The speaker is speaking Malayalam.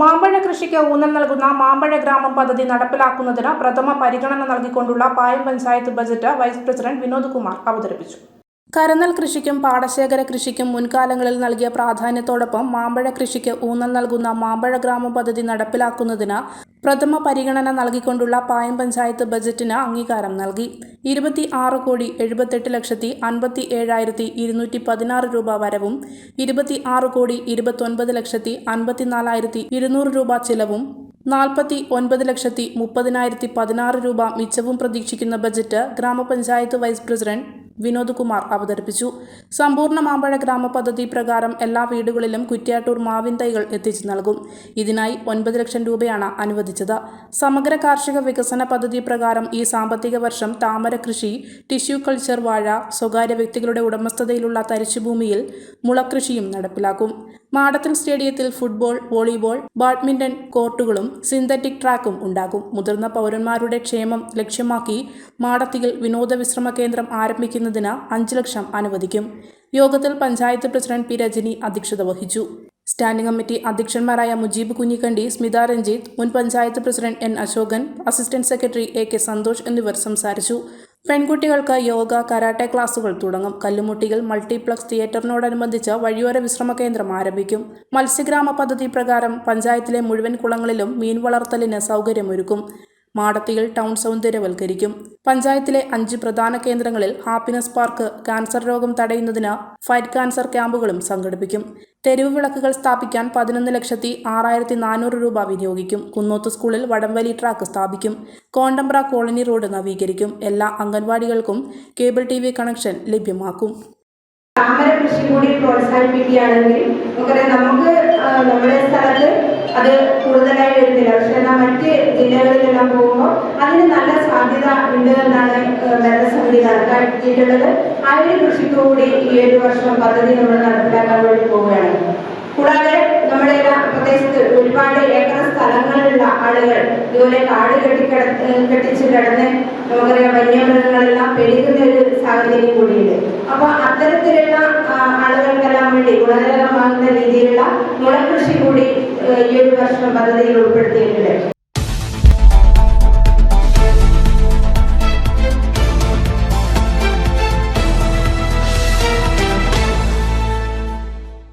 മാമ്പഴ കൃഷിക്ക് ഊന്നൽ നൽകുന്ന മാമ്പഴ ഗ്രാമം പദ്ധതി നടപ്പിലാക്കുന്നതിന് പ്രഥമ പരിഗണന നൽകിക്കൊണ്ടുള്ള Payam panchayat budget vice president Vinod Kumar അവതരിപ്പിച്ചു. കരനെൽ കൃഷിക്കും പാടശേഖര കൃഷിക്കും മുൻകാലങ്ങളിൽ നൽകിയ പ്രാധാന്യത്തോടൊപ്പം മാമ്പഴ കൃഷിക്ക് ഊന്നൽ നൽകുന്ന മാമ്പഴ ഗ്രാമ പദ്ധതി നടപ്പിലാക്കുന്നതിന് പ്രഥമ പരിഗണന നൽകിക്കൊണ്ടുള്ള പായം പഞ്ചായത്ത് ബജറ്റിന് അംഗീകാരം നൽകി. ഇരുപത്തി ആറ് കോടി എഴുപത്തെട്ട് ലക്ഷത്തി അൻപത്തി ഏഴായിരത്തി ഇരുന്നൂറ്റി പതിനാറ് രൂപ വരവും ഇരുപത്തി ആറ് കോടി ഇരുപത്തൊൻപത് ലക്ഷത്തി അൻപത്തിനാലായിരത്തി ഇരുന്നൂറ് രൂപ ചിലവും നാൽപ്പത്തി ഒൻപത് ലക്ഷത്തി മുപ്പതിനായിരത്തി പതിനാറ് രൂപ മിച്ചവും പ്രതീക്ഷിക്കുന്ന ബജറ്റ് ഗ്രാമപഞ്ചായത്ത് വൈസ് പ്രസിഡന്റ് വിനോദ് കുമാർ അവതരിപ്പിച്ചു. സമ്പൂർണ മാമ്പഴ ഗ്രാമ പദ്ധതി പ്രകാരം എല്ലാ വീടുകളിലും കുറ്റ്യാട്ടൂർ മാവിൻ തൈകൾ എത്തിച്ചു നൽകും. ഇതിനായി ഒൻപത് ലക്ഷം രൂപയാണ് അനുവദിച്ചത്. സമഗ്ര കാർഷിക വികസന പദ്ധതി പ്രകാരം ഈ സാമ്പത്തിക വർഷം താമര കൃഷി ടിഷ്യൂ കൾച്ചർ വാഴ സ്വകാര്യ വ്യക്തികളുടെ ഉടമസ്ഥതയിലുള്ള തരിശുഭൂമിയിൽ മുളകൃഷിയും നടപ്പിലാക്കും. മാടത്തിൽ സ്റ്റേഡിയത്തിൽ ഫുട്ബോൾ വോളിബോൾ ബാഡ്മിന്റൺ കോർട്ടുകളും സിന്തറ്റിക് ട്രാക്കും ഉണ്ടാകും. മുതിർന്ന പൗരന്മാരുടെ ക്ഷേമം ലക്ഷ്യമാക്കി മാടത്തിയിൽ വിനോദ വിശ്രമ കേന്ദ്രം ആരംഭിക്കുന്നതിന് അഞ്ച് ലക്ഷം അനുവദിക്കും. യോഗത്തിൽ പഞ്ചായത്ത് പ്രസിഡന്റ് പി രജനി അധ്യക്ഷത വഹിച്ചു. സ്റ്റാൻഡിംഗ് കമ്മിറ്റി അധ്യക്ഷന്മാരായ മുജീബ് കുഞ്ഞിക്കണ്ടി സ്മിത രഞ്ജിത്ത് മുൻ panchayat president N Ashokan assistant secretary A K Santhosh എന്നിവർ സംസാരിച്ചു. പെൺകുട്ടികൾക്ക് യോഗ കരാട്ടെ ക്ലാസുകൾ തുടങ്ങും. കല്ലുമുട്ടിയിൽ മൾട്ടിപ്ലക്സ് തിയേറ്ററിനോടനുബന്ധിച്ച് വഴിയോര വിശ്രമ കേന്ദ്രം ആരംഭിക്കും. മത്സ്യഗ്രാമ പദ്ധതി പ്രകാരം പഞ്ചായത്തിലെ മുഴുവൻ കുളങ്ങളിലും മീൻ വളർത്തലിന് സൗകര്യമൊരുക്കും. മാടത്തിയിൽ ടൗൺ സൗന്ദര്യവൽക്കരിക്കും. പഞ്ചായത്തിലെ അഞ്ച് പ്രധാന കേന്ദ്രങ്ങളിൽ ഹാപ്പിനെസ് പാർക്ക് ക്യാൻസർ രോഗം തടയുന്നതിന് ഫൈറ്റ് ക്യാൻസർ ക്യാമ്പുകളും സംഘടിപ്പിക്കും. തെരുവ് വിളക്കുകൾ സ്ഥാപിക്കാൻ പതിനൊന്ന് ലക്ഷത്തി ആറായിരത്തി നാനൂറ് രൂപ വിനിയോഗിക്കും. കുന്നോത്ത് സ്കൂളിൽ വടംവലി ട്രാക്ക് സ്ഥാപിക്കും. കോണ്ടമ്പ്ര കോളനി റോഡ് നവീകരിക്കും. എല്ലാ അംഗൻവാടികൾക്കും കേബിൾ ടി കണക്ഷൻ ലഭ്യമാക്കും. കൂടി പ്രോത്സാഹിപ്പിക്കുകയാണെങ്കിൽ നമുക്ക് നമ്മുടെ സ്ഥലത്ത് അത് കൂടുതലായി വരുന്നില്ല. പക്ഷെ മറ്റ് ജില്ലകളിലെല്ലാം പോകുമ്പോൾ അതിന് നല്ല സാധ്യത ഉണ്ട് എന്നാണ് ഭരണസമിതി കണക്കാക്കിയിട്ടുള്ളത്. ആ ഒരു കൃഷിക്കൂടി ഈ ഒരു വർഷം പദ്ധതി നമ്മൾ നടപ്പിലാക്കാൻ വേണ്ടി പോവുകയാണ്. കൂടാതെ നമ്മുടെ പ്രദേശത്ത് ഒരുപാട് ഏക്കർ സ്ഥലങ്ങളുള്ള ആളുകൾ ഇതുപോലെ കാട് കെട്ടിക്കട കെട്ടിച്ച് കിടന്ന് നമുക്കറിയാം വന്യമൃഗങ്ങളെല്ലാം പെരുകുന്ന ഒരു സാഹചര്യം കൂടിയുണ്ട്. അപ്പൊ അത്തരത്തിലുള്ള ആളുകൾക്കെല്ലാം വേണ്ടി ഗുണകരമാകുന്ന രീതിയിലുള്ള മുളകൃഷി കൂടി ഈ ഒരു വർഷം പദ്ധതിയിൽ ഉൾപ്പെടുത്തിയിട്ടുണ്ട്.